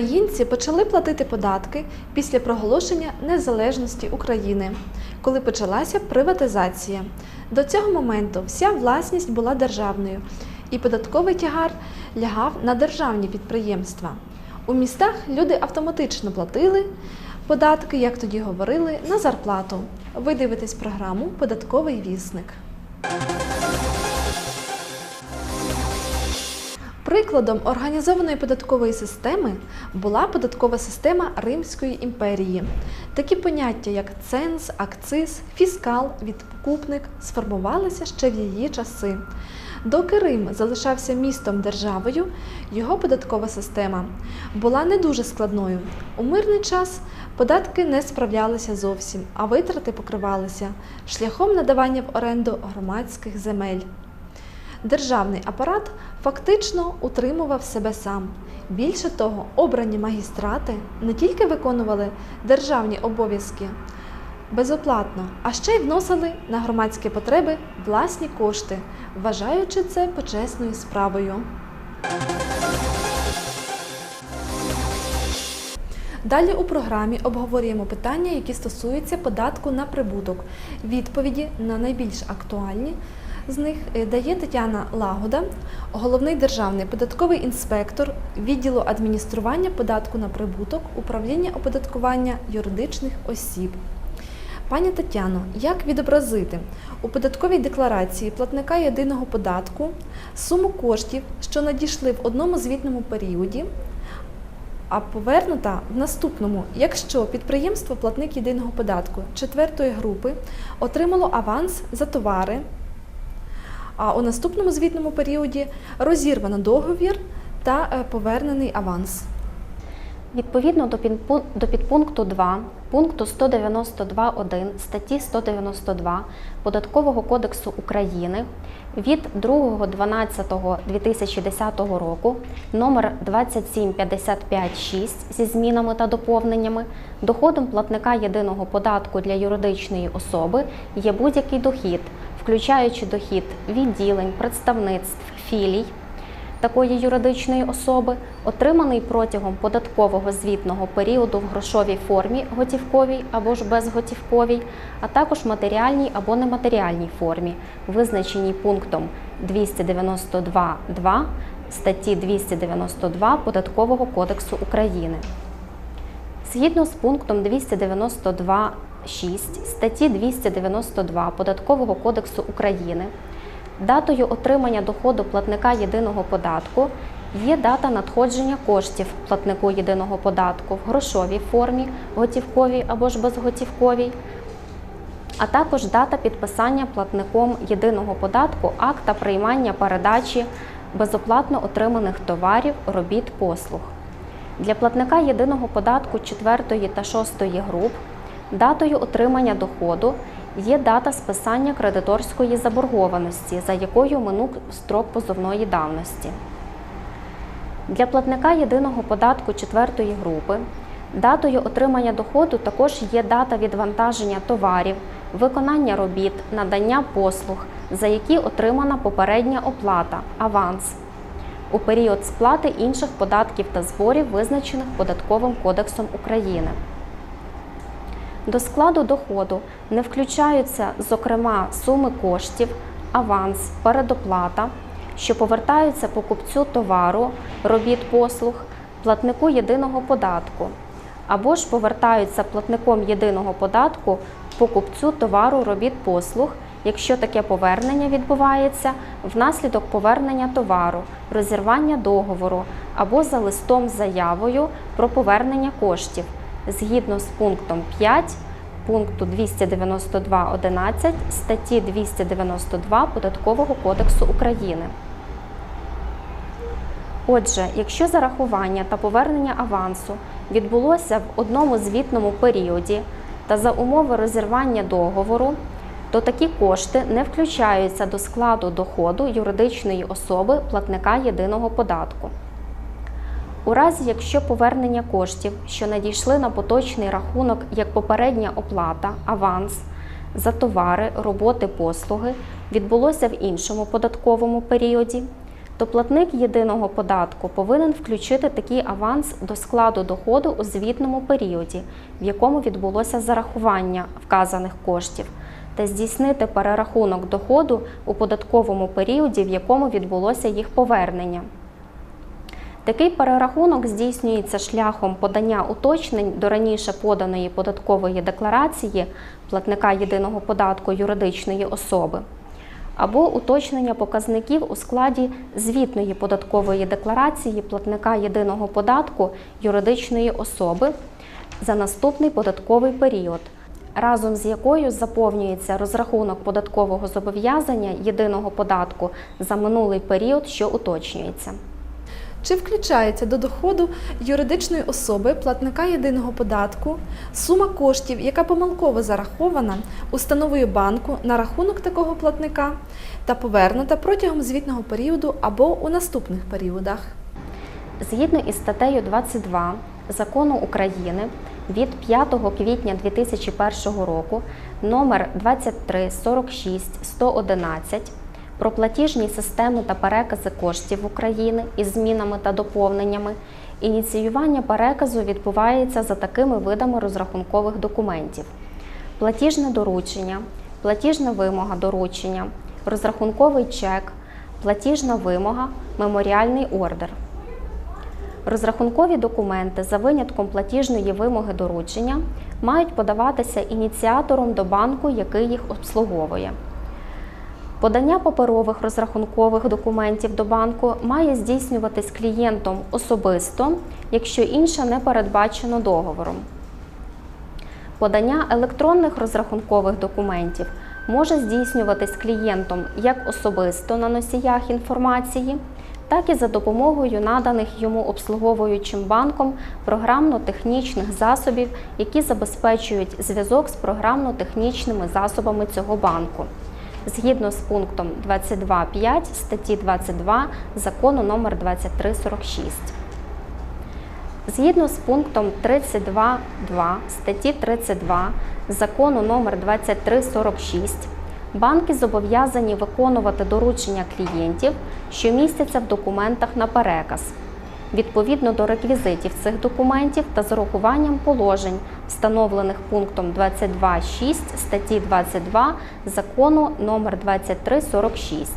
Українці почали платити податки після проголошення незалежності України, коли почалася приватизація. До цього моменту вся власність була державною, і податковий тягар лягав на державні підприємства. У містах люди автоматично платили податки, як тоді говорили, на зарплату. Ви дивитесь програму Податковий вісник. Прикладом організованої податкової системи була податкова система Римської імперії. Такі поняття, як ценз, акциз, фіскал, відкупник сформувалися ще в її часи. Доки Рим залишався містом державою, його податкова система була не дуже складною. У мирний час податки не справлялися зовсім, а витрати покривалися шляхом надавання в оренду громадських земель. Державний апарат фактично утримував себе сам. Більше того, обрані магістрати не тільки виконували державні обов'язки безоплатно, а ще й вносили на громадські потреби власні кошти, вважаючи це почесною справою. Далі у програмі обговорюємо питання, які стосуються податку на прибуток. Відповіді на найбільш актуальні з них е, дає Тетяна Лагода, головний державний податковий інспектор відділу адміністрування податку на прибуток управління оподаткування юридичних осіб. Пані Тетяно, як відобразити у податковій декларації платника єдиного податку суму коштів, що надійшли в одному звітному періоді, а повернута в наступному, якщо підприємство платник єдиного податку четвертої групи отримало аванс за товари, а у наступному звітному періоді розірвано договір та е, повернений аванс. Відповідно до підпу- до підпункту 2 пункту 192.1 статті 192 Податкового кодексу України від 2.12.2010 року номер 27556 зі змінами та доповненнями доходом платника єдиного податку для юридичної особи є будь-який дохід, включаючи дохід відділень, представництв, філій, такої юридичної особи, отриманий протягом податкового звітного періоду в грошовій формі, готівковій або ж безготівковій, а також матеріальній або нематеріальній формі, визначеній пунктом 292.2 статті 292 Податкового кодексу України. Згідно з пунктом 292.6 статті 292 Податкового кодексу України, датою отримання доходу платника єдиного податку є дата надходження коштів платнику єдиного податку в грошовій формі, готівковій або ж безготівковій, а також дата підписання платником єдиного податку акта приймання передачі безоплатно отриманих товарів, робіт, послуг. Для платника єдиного податку 4 та 6 груп датою отримання доходу є дата списання кредиторської заборгованості, за якою минув строк позовної давності. Для платника єдиного податку 4 групи датою отримання доходу також є дата відвантаження товарів, виконання робіт, надання послуг, за які отримана попередня оплата аванс у період сплати інших податків та зборів, визначених Податковим кодексом України. До складу доходу не включаються, зокрема, суми коштів, аванс, передоплата, що повертаються покупцю товару, робіт послуг, платнику єдиного податку, або ж повертаються платником єдиного податку покупцю товару, робіт послуг, якщо таке повернення відбувається внаслідок повернення товару, розірвання договору або за листом заявою про повернення коштів згідно з пунктом 5 пункту 292.11 статті 292 Податкового кодексу України. Отже, якщо зарахування та повернення авансу відбулося в одному звітному періоді та за умови розірвання договору, то такі кошти не включаються до складу доходу юридичної особи платника єдиного податку. У разі, якщо повернення коштів, що надійшли на поточний рахунок як попередня оплата, аванс за товари, роботи, послуги, відбулося в іншому податковому періоді, то платник єдиного податку повинен включити такий аванс до складу доходу у звітному періоді, в якому відбулося зарахування вказаних коштів, та здійснити перерахунок доходу у податковому періоді, в якому відбулося їх повернення. Такий перерахунок здійснюється шляхом подання уточнень до раніше поданої податкової декларації платника єдиного податку юридичної особи або уточнення показників у складі звітної податкової декларації платника єдиного податку юридичної особи за наступний податковий період, разом з якою заповнюється розрахунок податкового зобов'язання єдиного податку за минулий період, що уточнюється. Чи включається до доходу юридичної особи платника єдиного податку сума коштів, яка помилково зарахована установою банку на рахунок такого платника та повернута протягом звітного періоду або у наступних періодах? Згідно із статтею 22 Закону України від 5 квітня 2001 року номер 2346 111 про платіжні системи та перекази коштів України із змінами та доповненнями, ініціювання переказу відбувається за такими видами розрахункових документів: платіжне доручення, платіжна вимога доручення, розрахунковий чек, платіжна вимога, меморіальний ордер. Розрахункові документи за винятком платіжної вимоги доручення мають подаватися ініціатором до банку, який їх обслуговує. Подання паперових розрахункових документів до банку має здійснюватись клієнтом особисто, якщо інше не передбачено договором. Подання електронних розрахункових документів може здійснюватись клієнтом як особисто на носіях інформації, так і за допомогою наданих йому обслуговуючим банком програмно-технічних засобів, які забезпечують зв'язок з програмно-технічними засобами цього банку. Згідно з пунктом 22.5 статті 22 закону номер 2346. Згідно з пунктом 32.2 статті 32 закону номер 2346 банки зобов'язані виконувати доручення клієнтів, що містяться в документах на переказ, відповідно до реквізитів цих документів та з урахуванням положень, встановлених пунктом 22.6 статті 22 закону номер 2346.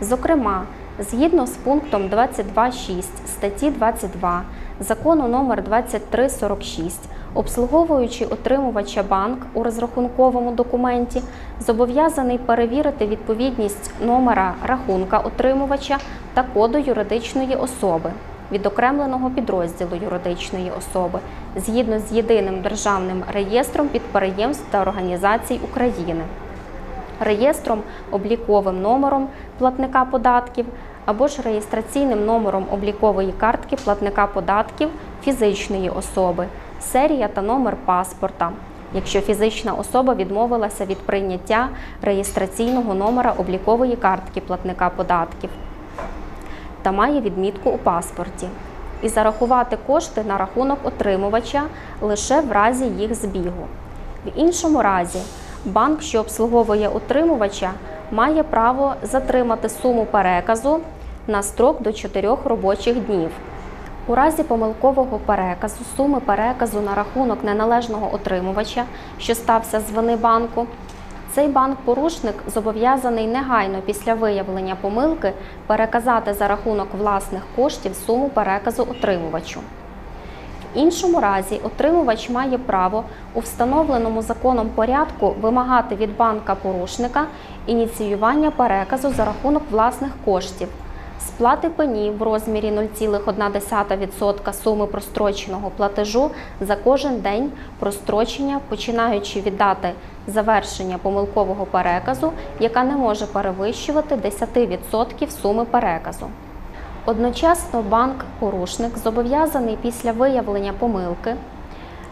Зокрема, згідно з пунктом 22.6 статті 22 закону номер 2346, обслуговуючий отримувача банк у розрахунковому документі зобов'язаний перевірити відповідність номера рахунка отримувача та коду юридичної особи відокремленого підрозділу юридичної особи згідно з єдиним державним реєстром підприємств та організацій України реєстром, обліковим номером платника податків або ж реєстраційним номером облікової картки платника податків фізичної особи, серія та номер паспорта. Якщо фізична особа відмовилася від прийняття реєстраційного номера облікової картки платника податків та має відмітку у паспорті, і зарахувати кошти на рахунок отримувача лише в разі їх збігу. В іншому разі банк, що обслуговує отримувача, має право затримати суму переказу на строк до 4 робочих днів. У разі помилкового переказу суми переказу на рахунок неналежного отримувача, що стався з вини банку, цей банк-порушник зобов'язаний негайно після виявлення помилки переказати за рахунок власних коштів суму переказу отримувачу. В іншому разі отримувач має право у встановленому законом порядку вимагати від банка порушника ініціювання переказу за рахунок власних коштів, сплати пені в розмірі 0,1% суми простроченого платежу за кожен день прострочення, починаючи від дати завершення помилкового переказу, яка не може перевищувати 10% суми переказу. Одночасно банк-порушник зобов'язаний після виявлення помилки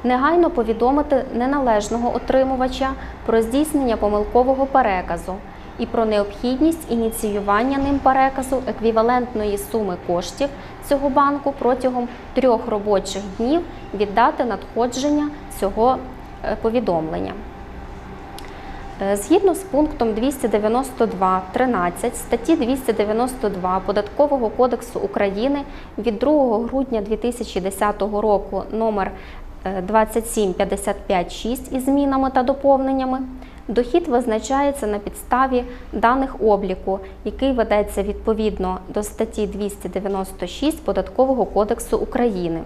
негайно повідомити неналежного отримувача про здійснення помилкового переказу і про необхідність ініціювання ним переказу еквівалентної суми коштів цього банку протягом трьох робочих днів від дати надходження цього е, повідомлення. Е, Згідно з пунктом 292.13 статті 292 Податкового кодексу України від 2 грудня 2010 року номер е, 27556 із змінами та доповненнями, дохід визначається на підставі даних обліку, який ведеться відповідно до статті 296 Податкового кодексу України.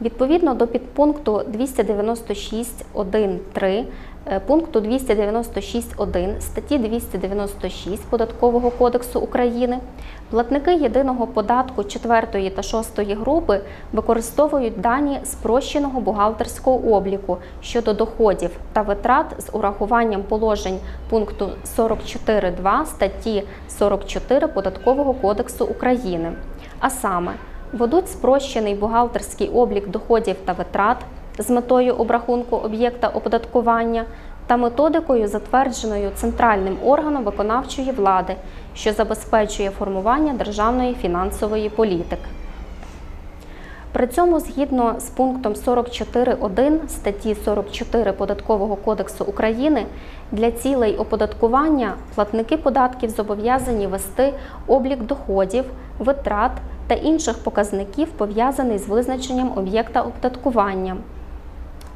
Відповідно до підпункту 296.1.3 е, пункту 296.1 статті 296 Податкового кодексу України платники єдиного податку 4 та 6 групи використовують дані спрощеного бухгалтерського обліку щодо доходів та витрат з урахуванням положень пункту 44.2 статті 44 Податкового кодексу України, а саме ведуть спрощений бухгалтерський облік доходів та витрат з метою обрахунку об'єкта оподаткування та методикою, затвердженою центральним органом виконавчої влади, що забезпечує формування державної фінансової політики. При цьому, згідно з пунктом 44.1 статті 44 Податкового кодексу України, для цілей оподаткування платники податків зобов'язані вести облік доходів, витрат та інших показників, пов'язаний з визначенням об'єкта оподаткування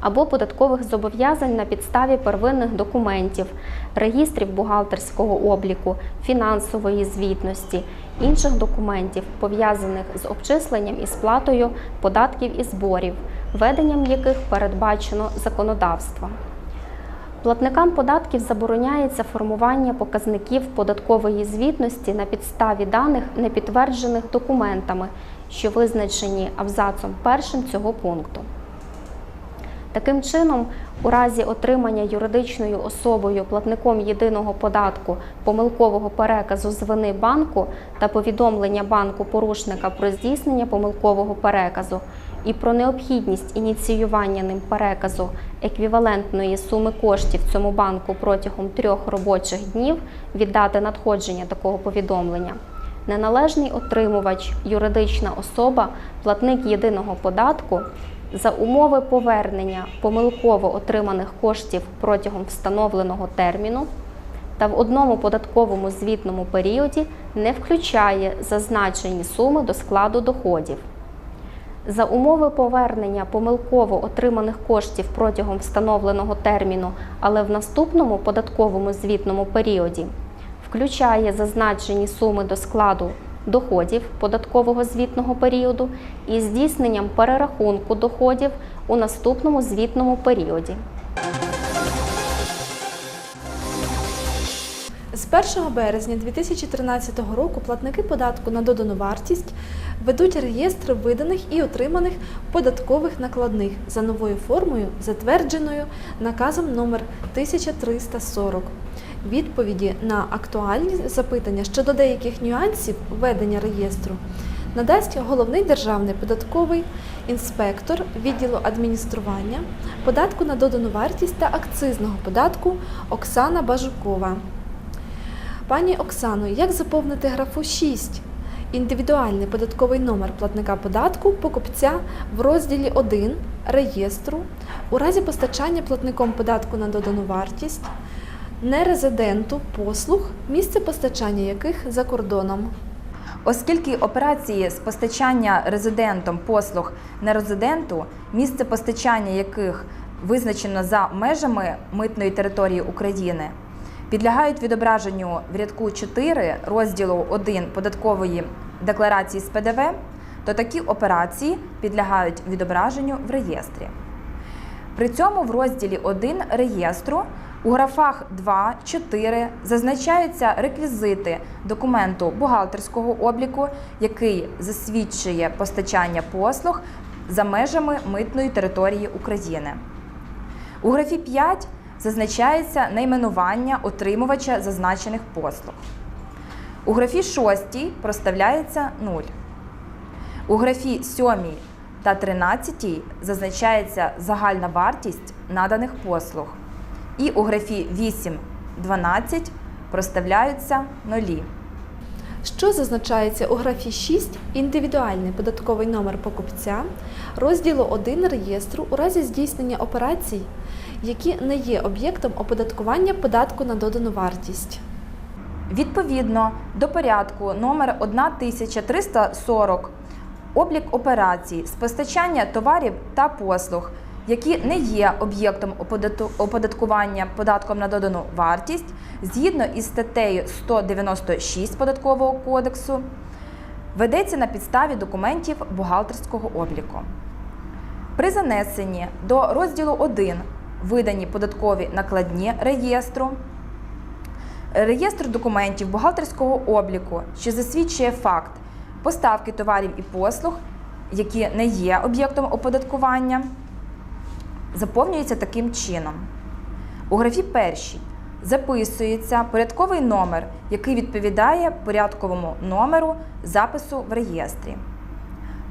або податкових зобов'язань на підставі первинних документів, реєстрів бухгалтерського обліку, фінансової звітності, інших документів, пов'язаних з обчисленням і сплатою податків і зборів, веденням яких передбачено законодавством. Платникам податків забороняється формування показників податкової звітності на підставі даних, не підтверджених документами, що визначені абзацом першим цього пункту. Таким чином, у разі отримання юридичною особою платником єдиного податку помилкового переказу з вини банку та повідомлення банку порушника про здійснення помилкового переказу і про необхідність ініціювання ним переказу еквівалентної суми коштів цьому банку протягом трьох робочих днів від дати надходження такого повідомлення. Неналежний отримувач, юридична особа, платник єдиного податку за умови повернення помилково отриманих коштів протягом встановленого терміну та в одному податковому звітному періоді не включає зазначені суми до складу доходів. За умови повернення помилково отриманих коштів протягом встановленого терміну, але в наступному податковому звітному періоді включає зазначені суми до складу доходів податкового звітного періоду із здійсненням перерахунку доходів у наступному звітному періоді. З 1 березня 2013 року платники податку на додану вартість ведуть реєстр виданих і отриманих податкових накладних за новою формою, затвердженою наказом номер 1340. Відповіді на актуальні запитання щодо деяких нюансів ведення реєстру надасть головний державний податковий інспектор відділу адміністрування, податку на додану вартість та акцизного податку Оксана Бажукова. Пані Оксано, як заповнити графу 6? Індивідуальний податковий номер платника податку покупця в розділі 1 реєстру у разі постачання платником податку на додану вартість, нерезиденту послуг, місце постачання яких за кордоном. Оскільки операції з постачання резидентом послуг нерезиденту, місце постачання яких визначено за межами митної території України, підлягають відображенню в рядку 4 розділу 1 податкової декларації з ПДВ, то такі операції підлягають відображенню в реєстрі. При цьому в розділі 1 реєстру у графах 2, 4 зазначаються реквізити документу бухгалтерського обліку, який засвідчує постачання послуг за межами митної території України. У графі 5 зазначається найменування отримувача зазначених послуг. У графі 6 проставляється 0. У графі 7 та 13 зазначається загальна вартість наданих послуг. І у графі 8, 12 проставляються нулі. що зазначається у графі 6 індивідуальний податковий номер покупця розділу 1 реєстру у разі здійснення операцій, які не є об'єктом оподаткування податку на додану вартість. Відповідно до порядку номер 1340 облік операцій з постачання товарів та послуг, які не є об'єктом оподаткування податком на додану вартість, згідно із статтею 196 Податкового кодексу, ведеться на підставі документів бухгалтерського обліку. При занесенні до розділу 1 видані податкові накладні реєстру, реєстр документів бухгалтерського обліку, що засвідчує факт поставки товарів і послуг, які не є об'єктом оподаткування, заповнюється таким чином. У графі першій записується порядковий номер, який відповідає порядковому номеру запису в реєстрі.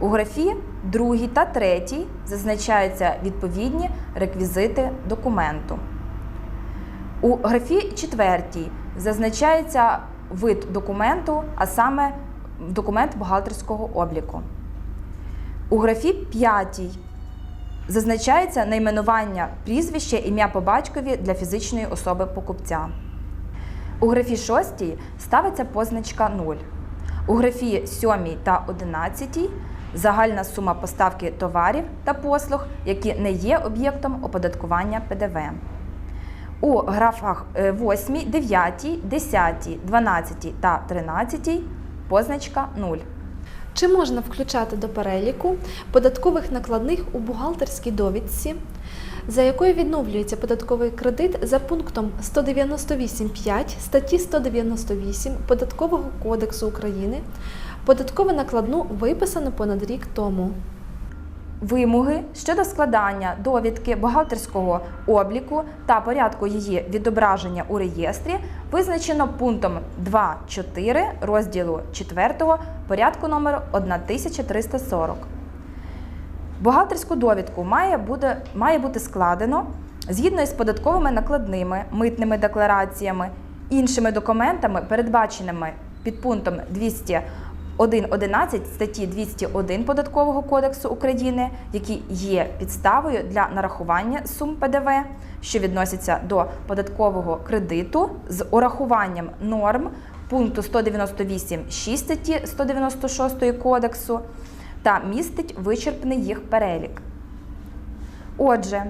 У графі другій та третій зазначаються відповідні реквізити документу. У графі четвертій зазначається вид документу, а саме документ бухгалтерського обліку. У графі п'ятій зазначається найменування прізвище, ім'я по батькові для фізичної особи покупця. У графі 6 ставиться позначка 0. У графі 7 та 11 загальна сума поставки товарів та послуг, які не є об'єктом оподаткування ПДВ. У графах е, 8, 9, 10, 12 та 13 позначка 0. Чи можна включати до переліку податкових накладних у бухгалтерській довідці, за якою відновлюється податковий кредит за пунктом 198.5 статті 198 Податкового кодексу України, податкову накладну виписану понад рік тому? Вимоги щодо складання довідки бухгалтерського обліку та порядку її відображення у реєстрі визначено пунктом 2.4 розділу 4 порядку номер 1340. Бухгалтерську довідку має бути, має бути складено згідно із податковими накладними, митними деклараціями, іншими документами, передбаченими під пунктом 201.11 статті 201 Податкового кодексу України, які є підставою для нарахування сум ПДВ, що відносяться до податкового кредиту з урахуванням норм пункту 198.6 статті 196 Кодексу та містить вичерпний їх перелік. Отже,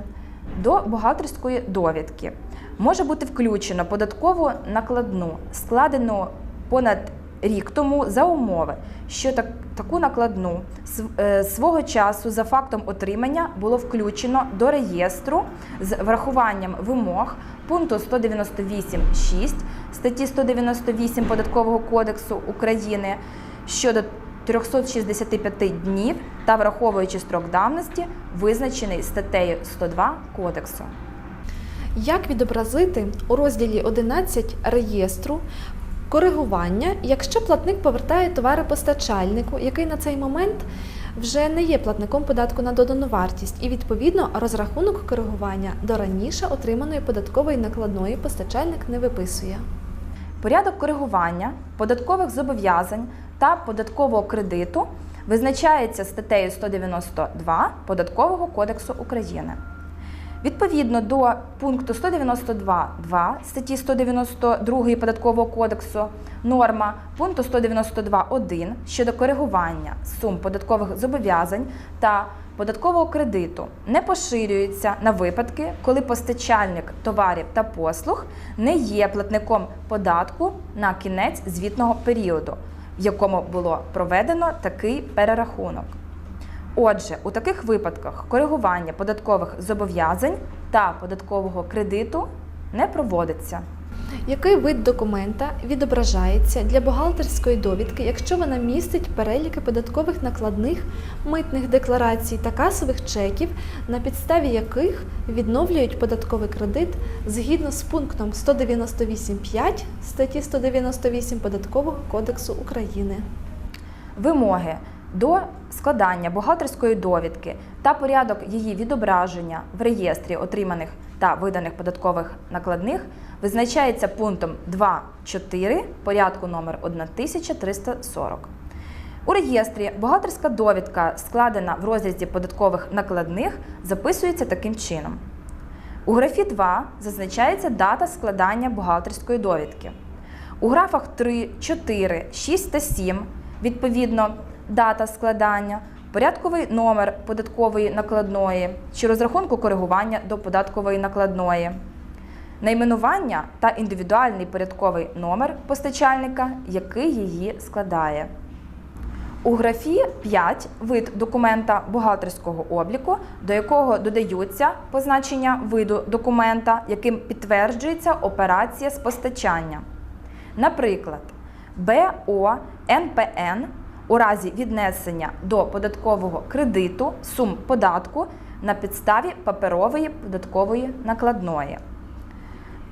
до бухгалтерської довідки може бути включено податкову накладну, складену понад рік тому за умови, що так, таку накладну е, свого часу за фактом отримання було включено до реєстру з врахуванням вимог пункту 198.6 статті 198 Податкового кодексу України щодо 365 днів та враховуючи строк давності, визначений статтею 102 Кодексу. Як відобразити у розділі 11 реєстру коригування, якщо платник повертає товари постачальнику, який на цей момент вже не є платником податку на додану вартість, і відповідно розрахунок коригування до раніше отриманої податкової накладної постачальник не виписує. Порядок коригування податкових зобов'язань та податкового кредиту визначається статтею 192 Податкового кодексу України. Відповідно до пункту 192.2 статті 192 Податкового кодексу норма пункту 192.1 щодо коригування сум податкових зобов'язань та податкового кредиту не поширюється на випадки, коли постачальник товарів та послуг не є платником податку на кінець звітного періоду, в якому було проведено такий перерахунок. Отже, у таких випадках коригування податкових зобов'язань та податкового кредиту не проводиться. Який вид документа відображається для бухгалтерської довідки, якщо вона містить переліки податкових накладних, митних декларацій та касових чеків, на підставі яких відновлюють податковий кредит згідно з пунктом 198.5 статті 198 Податкового кодексу України? Вимоги До складання бухгалтерської довідки та порядок її відображення в реєстрі отриманих та виданих податкових накладних визначається пунктом 2.4 порядку номер 1340. У реєстрі бухгалтерська довідка, складена в розрізі податкових накладних, записується таким чином. У графі 2 зазначається дата складання бухгалтерської довідки. У графах 3, 4, 6 та 7 відповідно дата складання, порядковий номер податкової накладної чи розрахунку коригування до податкової накладної, найменування та індивідуальний порядковий номер постачальника, який її складає. У графі 5 вид документа бухгалтерського обліку, до якого додаються позначення виду документа, яким підтверджується операція з постачання. Наприклад, БО НПН у разі віднесення до податкового кредиту сум податку на підставі паперової податкової накладної.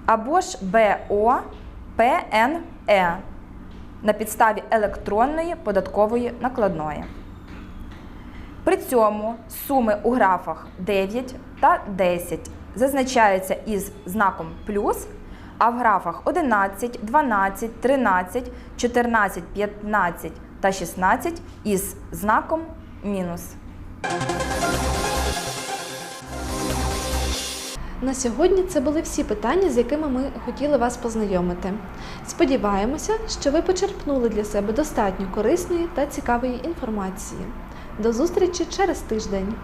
Або ж БО ПНЕ на підставі електронної податкової накладної. При цьому суми у графах 9 та 10 зазначаються із знаком плюс, а в графах 11, 12, 13, 14, 15 та 16 із знаком мінус. На сьогодні це були всі питання, з якими ми хотіли вас познайомити. Сподіваємося, що ви почерпнули для себе достатньо корисної та цікавої інформації. До зустрічі через тиждень!